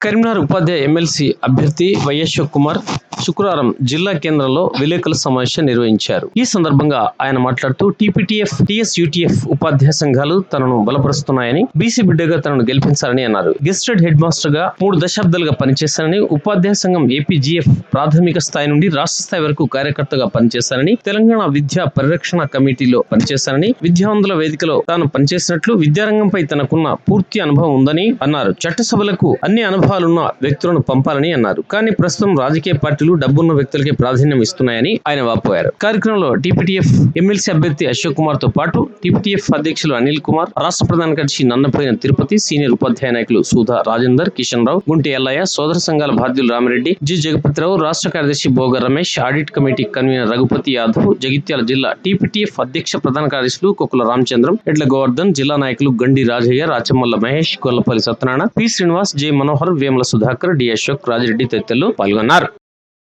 కరీంనగర్ ఉపాధ్యాయ MLC అభ్యర్థి YS Kumar శుక్రవారం జిల్లా కేంద్రంలో విలేకరుల సమావేశం నిర్వహించారు. ఈ సందర్భంగా ఆయన మాట్లాడుతూ టీపీటీఎఫ్ టీఎస్యూటీఎఫ్ ఉపాధ్యాయ సంఘాలు తనను బలపరుస్తున్నాయని బీసీ బిడ్డగా తనను గెలిపించాలని అన్నారు. గెస్టెడ్ హెడ్ మాస్టర్గా మూడు దశాబ్దాలుగా పనిచేశానని ఉపాధ్యాయ సంఘం ఏపీజీఎఫ్ ప్రాథమిక స్థాయి నుండి రాష్ట్ర స్థాయి వరకు కార్యకర్తగా పనిచేశానని తెలంగాణ విద్యా పరిరక్షణ కమిటీలో పనిచేశానని విద్యావంతుల వేదికలో తాను పనిచేసినట్లు విద్యారంగంపై తనకున్న పూర్తి అనుభవం ఉందని అన్నారు. చట్టసభలకు అన్ని అనుభవాలున్న వ్యక్తులను పంపాలని అన్నారు. కానీ ప్రస్తుతం రాజకీయ పార్టీలు డబ్బున్న వ్యక్తులకే ప్రాధాన్యం ఇస్తున్నాయని ఆయన వాపోయారు. కార్యక్రమంలో టీపీటీఎఫ్ ఎమ్మెల్సీ అభ్యర్థి అశోక్ కుమార్తో పాటు టీపీటీఎఫ్ అధ్యక్షులు అనిల్ కుమార్ రాష్ట్ర ప్రధాన కార్యదర్శి నన్నపోయిన తిరుపతి సీనియర్ ఉపాధ్యాయ నాయకులు సుధా రాజేందర్ కిషన్ రావు గుంటి ఎల్లయ్య సోదర సంఘాల బాధ్యులు రామిరెడ్డి జి జగపతిరావు రాష్ట్ర కార్యదర్శి Bhoga Ramesh audit committee convener Raghupathi Yadav Jagtial జిల్లా టీపీటీఎఫ్ అధ్యక్ష ప్రధాన కార్యదర్శులు కొక్కుల రామచంద్రం ఎడ్ల గోవర్ధన్ జిల్లా నాయకులు Gandi Rajaiah Rachamalla Mahesh Gollapalli Satyanarayana P Srinivas J Manohar Vemula Sudhakar D Ashok Rajireddy తదితరులు పాల్గొన్నారు.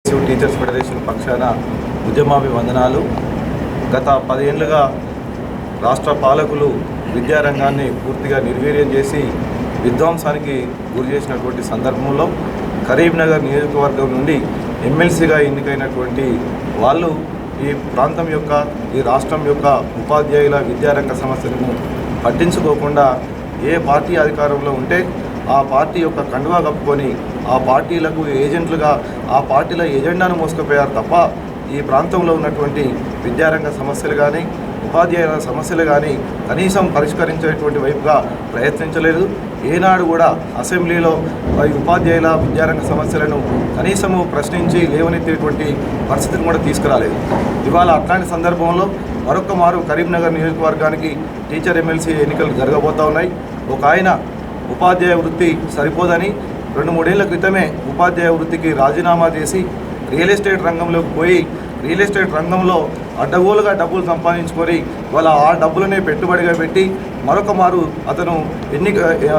టీచర్స్ ఫెడరేషన్ పక్షాన ఉద్యమాభివందనాలు. గత పదేళ్ళుగా రాష్ట్ర పాలకులు విద్యారంగాన్ని పూర్తిగా నిర్వీర్యం చేసి విధ్వంసానికి గురి చేసినటువంటి సందర్భంలో కరీంనగర్ నియోజకవర్గం నుండి ఎమ్మెల్సీగా ఎన్నికైనటువంటి వాళ్ళు ఈ ప్రాంతం యొక్క ఈ రాష్ట్రం యొక్క ఉపాధ్యాయుల విద్యారంగ సమస్యలను పట్టించుకోకుండా ఏ పార్టీ అధికారంలో ఉంటే ఆ పార్టీ యొక్క కండువా కప్పుకొని ఆ పార్టీలకు ఏజెంట్లుగా ఆ పార్టీల ఎజెండాను మోసుకుపోయారు తప్ప ఈ ప్రాంతంలో ఉన్నటువంటి విద్యారంగ సమస్యలు కానీ ఉపాధ్యాయుల సమస్యలు కానీ కనీసం పరిష్కరించేటువంటి వైపుగా ప్రయత్నించలేదు. ఏనాడు కూడా అసెంబ్లీలో ఉపాధ్యాయుల విద్యారంగ సమస్యలను కనీసము ప్రశ్నించి లేవనెత్తేటువంటి పరిస్థితిని కూడా తీసుకురాలేదు. ఇవాళ అట్లాంటి సందర్భంలో మరొక మారు కరీంనగర్ నియోజకవర్గానికి టీచర్ ఎమ్మెల్సీ ఎన్నికలు జరగబోతా ఉన్నాయి. ఒక ఆయన ఉపాధ్యాయ వృత్తి సరిపోదని రెండు మూడేళ్ళ క్రితమే ఉపాధ్యాయ వృత్తికి రాజీనామా చేసి రియల్ ఎస్టేట్ రంగంలోకి పోయి రియల్ ఎస్టేట్ రంగంలో అడ్డగోలుగా డబ్బులు సంపాదించుకొని వాళ్ళ ఆ డబ్బులనే పెట్టుబడిగా పెట్టి మరొక మారు అతను ఎన్నిక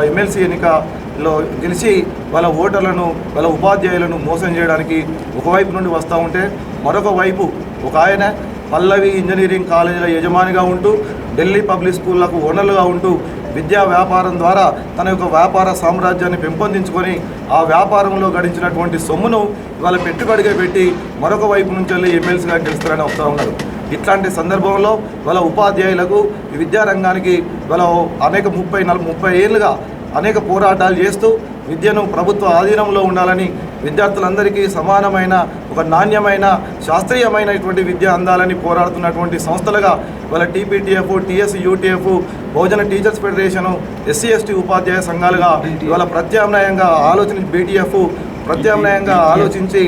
ఎమ్మెల్సీ ఎన్నికలో గెలిచి వాళ్ళ ఓటర్లను వాళ్ళ ఉపాధ్యాయులను మోసం చేయడానికి ఒకవైపు నుండి వస్తూ ఉంటే మరొక వైపు ఒక ఆయన పల్లవి ఇంజనీరింగ్ కాలేజీల యజమానిగా ఉంటూ ఢిల్లీ పబ్లిక్ స్కూళ్ళకు ఓనర్లుగా ఉంటూ విద్యా వ్యాపారం ద్వారా తన యొక్క వ్యాపార సామ్రాజ్యాన్ని పెంపొందించుకొని ఆ వ్యాపారంలో గడించినటువంటి సొమ్మును ఇవాళ పెట్టుబడిగా పెట్టి మరొక వైపు నుంచి వెళ్ళి ఎమ్మెల్సీగా గెలుస్తారని వస్తూ ఉన్నారు. ఇట్లాంటి సందర్భంలో వాళ్ళ ఉపాధ్యాయులకు ఈ విద్యారంగానికి వాళ్ళ అనేక ముప్పై నలభై ముప్పై ఏళ్ళుగా అనేక పోరాటాలు చేస్తూ విద్యను ప్రభుత్వ ఆధీనంలో ఉండాలని విద్యార్థులందరికీ సమానమైన ఒక నాణ్యమైన శాస్త్రీయమైనటువంటి విద్య అందాలని పోరాడుతున్నటువంటి సంస్థలుగా వాళ్ళ TPTF TS UTF Bahujana teachers federation SC ST ఉపాధ్యాయ సంఘాలుగా ఇవాళ ప్రత్యామ్నాయంగా ఆలోచన బీటీఎఫ్ ప్రత్యామ్నాయంగా ఆలోచించి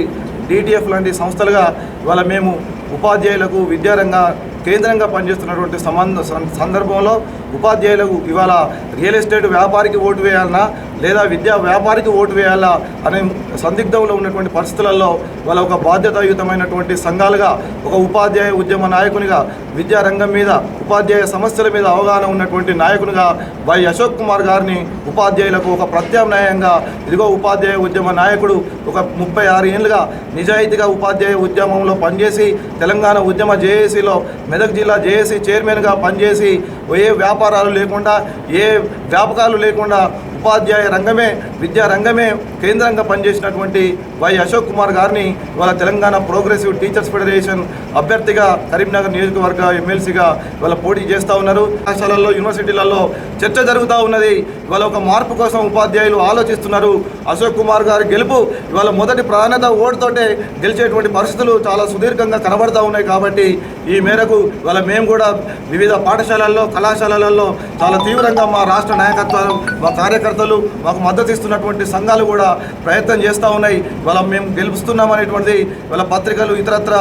డిటిఎఫ్ లాంటి సంస్థలుగా ఇవాళ మేము ఉపాధ్యాయులకు విద్యారంగ కేంద్రంగా పనిచేస్తున్నటువంటి సంబంధ సందర్భంలో ఉపాధ్యాయులకు ఇవాళ రియల్ ఎస్టేట్ వ్యాపారికి ఓటు వేయాలన్నా లేదా విద్యా వ్యాపారికి ఓటు వేయాలా అనే సందిగ్ధంలో ఉన్నటువంటి పరిస్థితులలో వాళ్ళ ఒక బాధ్యతాయుతమైనటువంటి సంఘాలుగా ఒక ఉపాధ్యాయ ఉద్యమ నాయకునిగా విద్యారంగం మీద ఉపాధ్యాయ సమస్యల మీద అవగాహన ఉన్నటువంటి నాయకునిగా వై అశోక్ కుమార్ గారిని ఉపాధ్యాయులకు ఒక ప్రత్యామ్నాయంగా ఇదిగో ఉపాధ్యాయ ఉద్యమ నాయకుడు ఒక ముప్పై ఆరు ఏళ్ళుగా నిజాయితీగా ఉపాధ్యాయ ఉద్యమంలో పనిచేసి తెలంగాణ ఉద్యమ జేఏసీలో మెదక్ జిల్లా జేఏసీ చైర్మన్గా పనిచేసి ఏ వ్యాపారాలు లేకుండా ఏ వ్యాపకాలు లేకుండా ఉపాధ్యాయ రంగమే విద్యా రంగమే కేంద్రంగా పనిచేసినటువంటి వై అశోక్ కుమార్ గారిని ఇవాళ తెలంగాణ ప్రోగ్రెసివ్ టీచర్స్ ఫెడరేషన్ అభ్యర్థిగా కరీంనగర్ నియోజకవర్గ ఎమ్మెల్సీగా ఇవాళ పోటీ చేస్తూ ఉన్నారు. కళాశాలల్లో యూనివర్సిటీలలో చర్చ జరుగుతూ ఉన్నది. ఇవాళ ఒక మార్పు కోసం ఉపాధ్యాయులు ఆలోచిస్తున్నారు. అశోక్ కుమార్ గారి గెలుపు ఇవాళ మొదటి ప్రాధాన్యత ఓటుతోటే గెలిచేటువంటి పరిస్థితులు చాలా సుదీర్ఘంగా కనబడతా ఉన్నాయి కాబట్టి ఈ మేరకు ఇవాళ మేము కూడా వివిధ పాఠశాలల్లో కళాశాలలలో చాలా తీవ్రంగా మా రాష్ట్ర నాయకత్వం మా కార్యకర్తలు మాకు మద్దతు ఇస్తున్నటువంటి సంఘాలు కూడా ప్రయత్నం చేస్తూ ఉన్నాయి. వాళ్ళ మేము గెలుపుస్తున్నాం అనేటువంటిది వాళ్ళ పత్రికలు ఇతరత్ర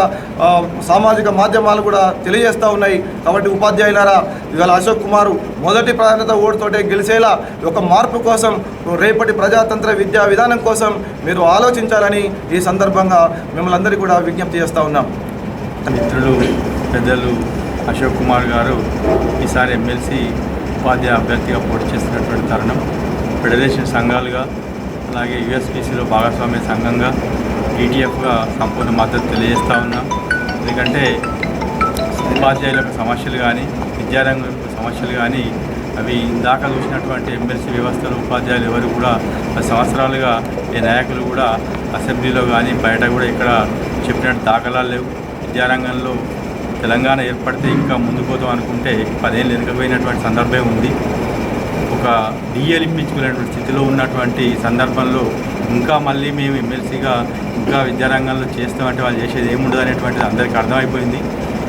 సామాజిక మాధ్యమాలు కూడా తెలియజేస్తూ ఉన్నాయి. కాబట్టి ఉపాధ్యాయులారా ఇవాళ అశోక్ కుమార్ మొదటి ప్రాధాన్యత ఓటుతోటే గెలిచేలా ఒక మార్పు కోసం రేపటి ప్రజాతంత్ర విద్యా విధానం కోసం మీరు ఆలోచించాలని ఈ సందర్భంగా మిమ్మల్ని అందరికీ కూడా విజ్ఞప్తి చేస్తూ ఉన్నాం. మిత్రులు పెద్దలు అశోక్ కుమార్ గారు ఈసారి ఎమ్మెల్సీ ఉపాధ్యాయ అభ్యర్థిగా పోటీ చేస్తున్నటువంటి తరుణం. ఫెడరేషన్ సంఘాలుగా అలాగే యుఎస్పిసిలో భాగస్వామ్య సంఘంగా ఈటీఎఫ్గా సంపూర్ణ మద్దతు తెలియజేస్తూ ఉన్నాం. ఎందుకంటే ఉపాధ్యాయులకు సమస్యలు కానీ విద్యారంగం సమస్యలు కానీ అవి ఇందాక చూసినటువంటి ఎమ్మెల్సీ వ్యవస్థలు ఉపాధ్యాయులు ఎవరు కూడా పది సంవత్సరాలుగా ఈ నాయకులు కూడా అసెంబ్లీలో కానీ బయట కూడా ఇక్కడ చెప్పినట్టు దాఖలాలు లేవు. విద్యారంగంలో తెలంగాణ ఏర్పడితే ఇంకా ముందుకు పోతాం అనుకుంటే పదేళ్ళు వెనుకపోయినటువంటి సందర్భం ఉంది. ఒక డిఎల్ స్థితిలో ఉన్నటువంటి సందర్భంలో ఇంకా మళ్ళీ మేము ఎమ్మెల్సీగా ఇంకా విద్యారంగంలో చేస్తామంటే వాళ్ళు చేసేది ఏముండదు అనేటువంటిది అందరికీ అర్థమైపోయింది.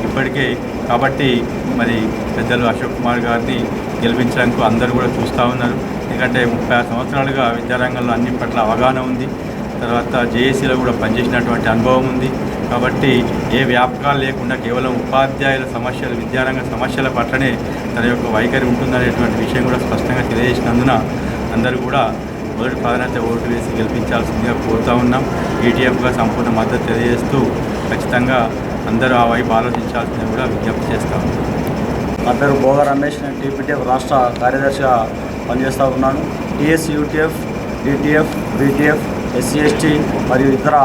ఇప్పటికే కాబట్టి మరి పెద్దలు అశోక్ కుమార్ గారిని గెలిపించడానికి అందరూ కూడా చూస్తూ ఉన్నారు. ఎందుకంటే ముప్పై ఆరు సంవత్సరాలుగా విద్యారంగంలో అన్ని పట్ల అవగాహన ఉంది. తర్వాత జేఏసీలో కూడా పనిచేసినటువంటి అనుభవం ఉంది. కాబట్టి ఏ వ్యాపకాలు లేకుండా కేవలం ఉపాధ్యాయుల సమస్యలు విద్యారంగ సమస్యల పట్లనే తన యొక్క వైఖరి ఉంటుందనేటువంటి విషయం కూడా స్పష్టంగా తెలియజేసినందున అందరూ కూడా మొదటి ప్రాధాన్యత ఓటు వేసి గెలిపించాల్సిందిగా కోరుతా ఉన్నాం. ఈటీఎఫ్గా సంపూర్ణ మద్దతు తెలియజేస్తూ ఖచ్చితంగా అందరూ ఆ వైపు ఆలోచించాల్సిందని కూడా విజ్ఞప్తి చేస్తాం నా పేరు భోగ రమేష్ నేను టీపీటీఎఫ్ రాష్ట్ర కార్యదర్శిగా పనిచేస్తూ ఉన్నాను. TS UTF DTF BTF SC ST మరియు ఇతర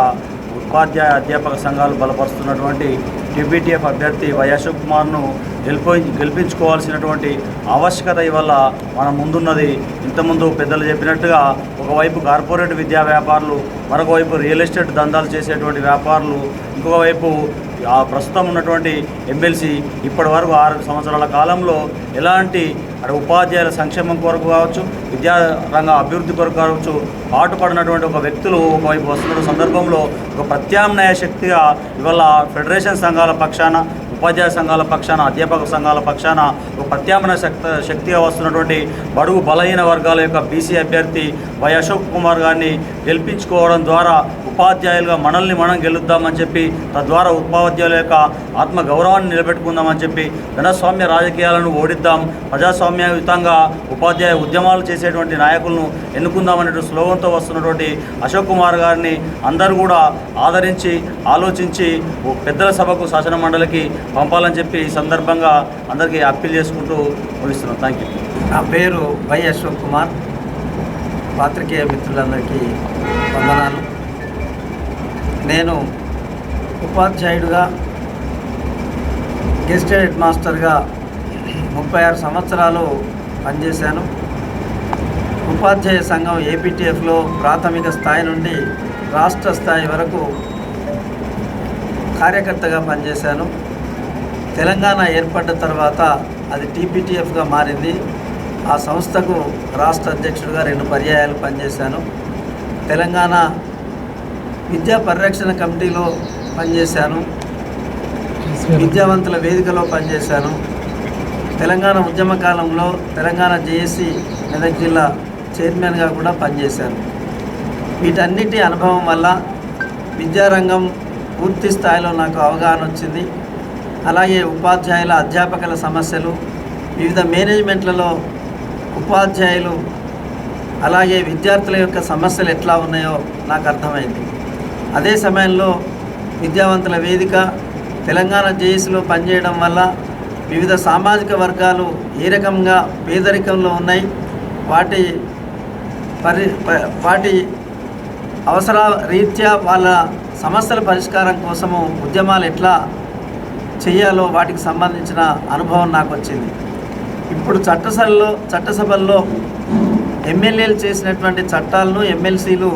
ఉపాధ్యాయ అధ్యాపక సంఘాలు బలపరుస్తున్నటువంటి టీబీటీఎఫ్ అభ్యర్థి వై అశోక్ కుమార్ను గెలిపి గెలిపించుకోవాల్సినటువంటి ఆవశ్యకత ఇవల్ల మన ముందున్నది. ఇంతకుముందు పెద్దలు చెప్పినట్టుగా ఒకవైపు కార్పొరేట్ విద్యా వ్యాపారులు మరొకవైపు రియల్ ఎస్టేట్ దందాలు చేసేటువంటి వ్యాపారులు ఇంకోవైపు ప్రస్తుతం ఉన్నటువంటి ఎమ్మెల్సీ ఇప్పటి వరకు ఆరు సంవత్సరాల కాలంలో ఎలాంటి అటు ఉపాధ్యాయుల సంక్షేమం కొరకు కావచ్చు విద్యారంగ అభివృద్ధి కొరకు కావచ్చు పాటుపడినటువంటి ఒక వ్యక్తులు ఒకవైపు వస్తున్న సందర్భంలో ఒక ప్రత్యామ్నాయ శక్తిగా ఇవాళ ఫెడరేషన్ సంఘాల పక్షాన ఉపాధ్యాయ సంఘాల పక్షాన అధ్యాపక సంఘాల పక్షాన ఒక ప్రత్యామ్నాయ శక్త శక్తిగా వస్తున్నటువంటి బడుగు బలహీన వర్గాల యొక్క బీసీ అభ్యర్థి వై అశోక్ కుమార్ గారిని గెలిపించుకోవడం ద్వారా ఉపాధ్యాయులుగా మనల్ని మనం గెలుద్దామని చెప్పి తద్వారా ఉపాధ్యాయుల యొక్క ఆత్మ గౌరవాన్ని నిలబెట్టుకుందామని చెప్పి ధనస్వామ్య రాజకీయాలను ఓడిద్దాం ప్రజాస్వామ్యయుతంగా ఉపాధ్యాయ ఉద్యమాలు చేసేటువంటి నాయకులను ఎన్నుకుందామనే స్లోగన్తో వస్తున్నటువంటి అశోక్ కుమార్ గారిని అందరూ కూడా ఆదరించి ఆలోచించి ఓ పెద్దల సభకు శాసన మండలికి పంపాలని చెప్పి ఈ సందర్భంగా అందరికీ అప్పీల్ చేసుకుంటూ ముగిస్తున్నాం. Thank you. నా పేరు వై అశోక్ కుమార్. పాత్రికేయ మిత్రులందరికీ వందనాలు. నేను ఉపాధ్యాయుడిగా గెస్ట్ హెడ్ మాస్టర్గా ముప్పై ఆరు సంవత్సరాలు పనిచేశాను. ఉపాధ్యాయ సంఘం ఏపీటీఎఫ్లో ప్రాథమిక స్థాయి నుండి రాష్ట్ర స్థాయి వరకు కార్యకర్తగా పనిచేశాను. తెలంగాణ ఏర్పడ్డ తర్వాత అది టీపీటీఎఫ్గా మారింది. ఆ సంస్థకు రాష్ట్ర అధ్యక్షుడిగా రెండు పర్యాయాలు పనిచేశాను. తెలంగాణ విద్యా పరిరక్షణ కమిటీలో పనిచేశాను. విద్యావంతుల వేదికలో పనిచేశాను. తెలంగాణ ఉద్యమ కాలంలో తెలంగాణ జేఏసీ మెదక్ జిల్లా చైర్మన్గా కూడా పనిచేశాను. వీటన్నిటి అనుభవం వల్ల విద్యారంగం పూర్తి స్థాయిలో నాకు అవగాహన వచ్చింది. అలాగే ఉపాధ్యాయుల అధ్యాపకుల సమస్యలు వివిధ మేనేజ్మెంట్లలో ఉపాధ్యాయులు అలాగే విద్యార్థుల యొక్క సమస్యలు ఎట్లా ఉన్నాయో నాకు అర్థమైంది. అదే సమయంలో విద్యావంతుల వేదిక తెలంగాణ జేఏసీలో పనిచేయడం వల్ల వివిధ సామాజిక వర్గాలు ఏ రకంగా పేదరికంలో ఉన్నాయి వాటి పరి ప- వాటి అవసర రీత్యా వాళ్ళ సమస్యల పరిష్కారం కోసము ఉద్యమాలు ఎట్లా చేయాలో వాటికి సంబంధించిన అనుభవం నాకు వచ్చింది. ఇప్పుడు చట్టసభలో చట్టసభల్లో ఎమ్మెల్యేలు చేసినటువంటి చట్టాలను ఎమ్మెల్సీలు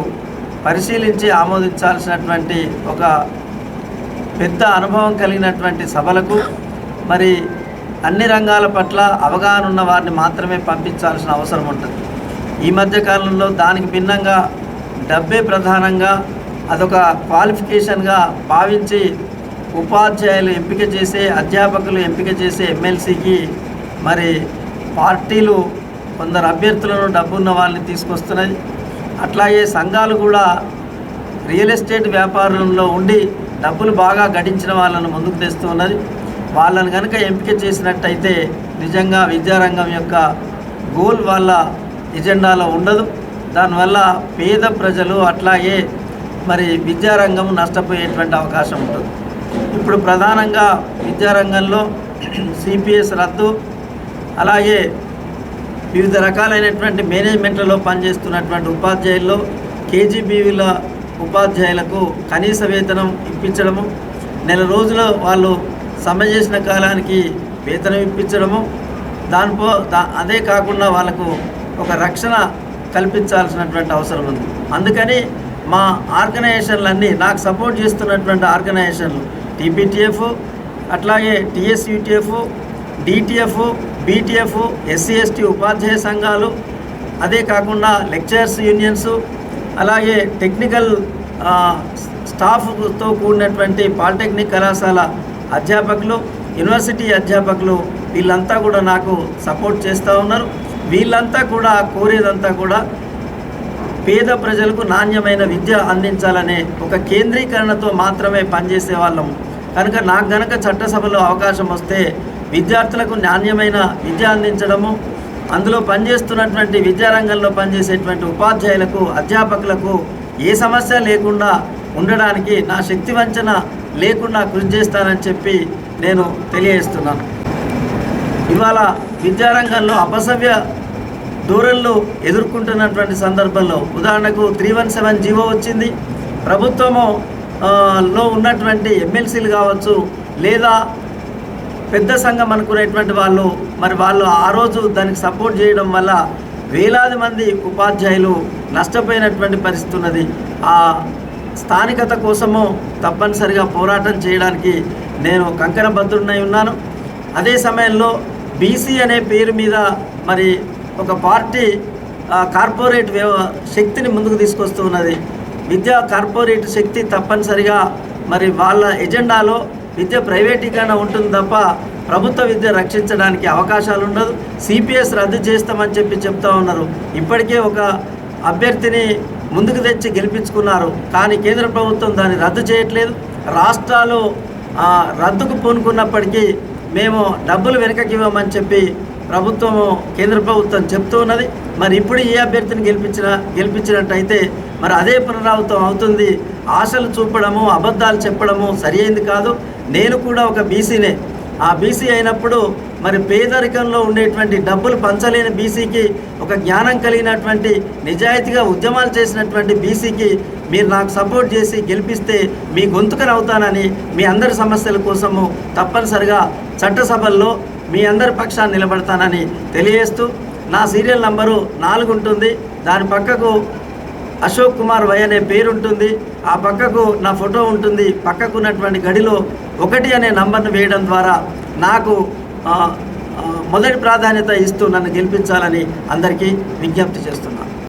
పరిశీలించి ఆమోదించాల్సినటువంటి ఒక పెద్ద అనుభవం కలిగినటువంటి సభలకు మరి అన్ని రంగాల పట్ల అవగాహన ఉన్న వారిని మాత్రమే పంపించాల్సిన అవసరం ఉంటుంది. ఈ మధ్య కాలంలో దానికి భిన్నంగా డబ్బే ప్రధానంగా అదొక క్వాలిఫికేషన్గా భావించి ఉపాధ్యాయులు ఎంపిక చేసే అధ్యాపకులు ఎంపిక చేసే ఎమ్మెల్సీకి మరి పార్టీలు కొందరు అభ్యర్థులను డబ్బున్న వాళ్ళని తీసుకొస్తున్నాయి. అట్లాగే సంఘాలు కూడా రియల్ ఎస్టేట్ వ్యాపారంలో ఉండి డబ్బులు బాగా గడించిన వాళ్ళను ముందుకు తెస్తూ ఉన్నది. వాళ్ళను కనుక ఎంపిక చేసినట్టయితే నిజంగా విద్యారంగం యొక్క గోల్ వాళ్ళ ఎజెండాలో ఉండదు. దానివల్ల పేద ప్రజలు అట్లాగే మరి విద్యారంగం నష్టపోయేటువంటి అవకాశం ఉంటుంది. ఇప్పుడు ప్రధానంగా విద్యారంగంలో సిపిఎస్ రద్దు అలాగే వివిధ రకాలైనటువంటి మేనేజ్మెంట్లలో పనిచేస్తున్నటువంటి ఉపాధ్యాయుల్లో కేజీబీవీల ఉపాధ్యాయులకు కనీస వేతనం ఇప్పించడము నెల రోజుల వాళ్ళు సమ్మె చేసిన కాలానికి వేతనం ఇప్పించడము దానిపో దా అదే కాకుండా వాళ్ళకు ఒక రక్షణ కల్పించాల్సినటువంటి అవసరం ఉంది. అందుకని మా ఆర్గనైజేషన్లన్నీ నాకు సపోర్ట్ చేస్తున్నటువంటి ఆర్గనైజేషన్లు టీబీటీఎఫ్ అట్లాగే TSUTF DTF BTF SC ST ఉపాధ్యాయ సంఘాలు అదే కాకుండా లెక్చరర్స్ యూనియన్స్ అలాగే టెక్నికల్ స్టాఫ్తో కూడినటువంటి పాలిటెక్నిక్ కళాశాల అధ్యాపకులు యూనివర్సిటీ అధ్యాపకులు వీళ్ళంతా కూడా నాకు సపోర్ట్ చేస్తూ ఉన్నారు. వీళ్ళంతా కూడా కోరేదంతా కూడా పేద ప్రజలకు నాణ్యమైన విద్య అందించాలనే ఒక కేంద్రీకరణతో మాత్రమే పనిచేసే వాళ్ళం. కనుక నాకు గనక చట్టసభలో అవకాశం వస్తే విద్యార్థులకు నాణ్యమైన విద్య అందించడము అందులో పనిచేస్తున్నటువంటి విద్యారంగంలో పనిచేసేటువంటి ఉపాధ్యాయులకు అధ్యాపకులకు ఏ సమస్య లేకుండా ఉండడానికి నా శక్తి వంచన లేకుండా కృషి చేస్తానని చెప్పి నేను తెలియజేస్తున్నాను. ఇవాళ విద్యారంగంలో అపసవ్య ధోరణులు ఎదుర్కొంటున్నటువంటి సందర్భంలో ఉదాహరణకు త్రీ వన్ సెవెన్ జీవో వచ్చింది. ప్రభుత్వము లో ఉన్నటువంటి ఎమ్మెల్సీలు కావచ్చు లేదా పెద్ద సంఘం అనుకునేటువంటి వాళ్ళు మరి వాళ్ళు ఆ రోజు దానికి సపోర్ట్ చేయడం వల్ల వేలాది మంది ఉపాధ్యాయులు నష్టపోయినటువంటి పరిస్థితి ఉన్నది. ఆ స్థానికత కోసము తప్పనిసరిగా పోరాటం చేయడానికి నేను కంకణబద్ధుడినై ఉన్నాను. అదే సమయంలో బీసీ అనే పేరు మీద మరి ఒక పార్టీ కార్పొరేట్ వ్యవ శక్తిని ముందుకు తీసుకొస్తూ ఉన్నది. విద్యా కార్పొరేట్ శక్తి తప్పనిసరిగా మరి వాళ్ళ ఎజెండాలో విద్య ప్రైవేటీకరణ ఉంటుంది తప్ప ప్రభుత్వ విద్య రక్షించడానికి అవకాశాలు ఉండదు. సిపిఎస్ రద్దు చేస్తామని చెప్పి చెప్తా ఉన్నారు. ఇప్పటికే ఒక అభ్యర్థిని ముందుకు తెచ్చి గెలిపించుకున్నారు. కానీ కేంద్ర ప్రభుత్వం దాన్ని రద్దు చేయట్లేదు. రాష్ట్రాలు రద్దుకు పూనుకున్నప్పటికీ మేము డబ్బులు వెనకకి ఇవ్వమని చెప్పి ప్రభుత్వము కేంద్ర ప్రభుత్వం చెప్తూ ఉన్నది. మరి ఇప్పుడు ఏ అభ్యర్థిని గెలిపించిన గెలిపించినట్టయితే మరి అదే పునరావృతం అవుతుంది. ఆశలు చూపడము అబద్ధాలు చెప్పడము సరి కాదు. నేను కూడా ఒక బీసీనే. ఆ బీసీ అయినప్పుడు మరి పేదరికంలో ఉండేటువంటి డబ్బులు పంచలేని బీసీకి ఒక జ్ఞానం కలిగినటువంటి నిజాయితీగా ఉద్యమాలు చేసినటువంటి బీసీకి మీరు నాకు సపోర్ట్ చేసి గెలిపిస్తే మీ గొంతుకనవుతానని మీ అందరి సమస్యల కోసము తప్పనిసరిగా చట్టసభల్లో మీ అందరి పక్షాన్ని నిలబడతానని తెలియజేస్తూ నా సీరియల్ నంబరు నాలుగు ఉంటుంది. దాని పక్కకు అశోక్ కుమార్ వై అనే పేరు ఉంటుంది ఆ పక్కకు నా ఫోటో ఉంటుంది. పక్కకు ఉన్నటువంటి గడిలో ఒకటి అనే నంబర్ను వేయడం ద్వారా నాకు మొదటి ప్రాధాన్యత ఇస్తూ నన్ను గెలిపించాలని అందరికీ విజ్ఞప్తి చేస్తున్నాను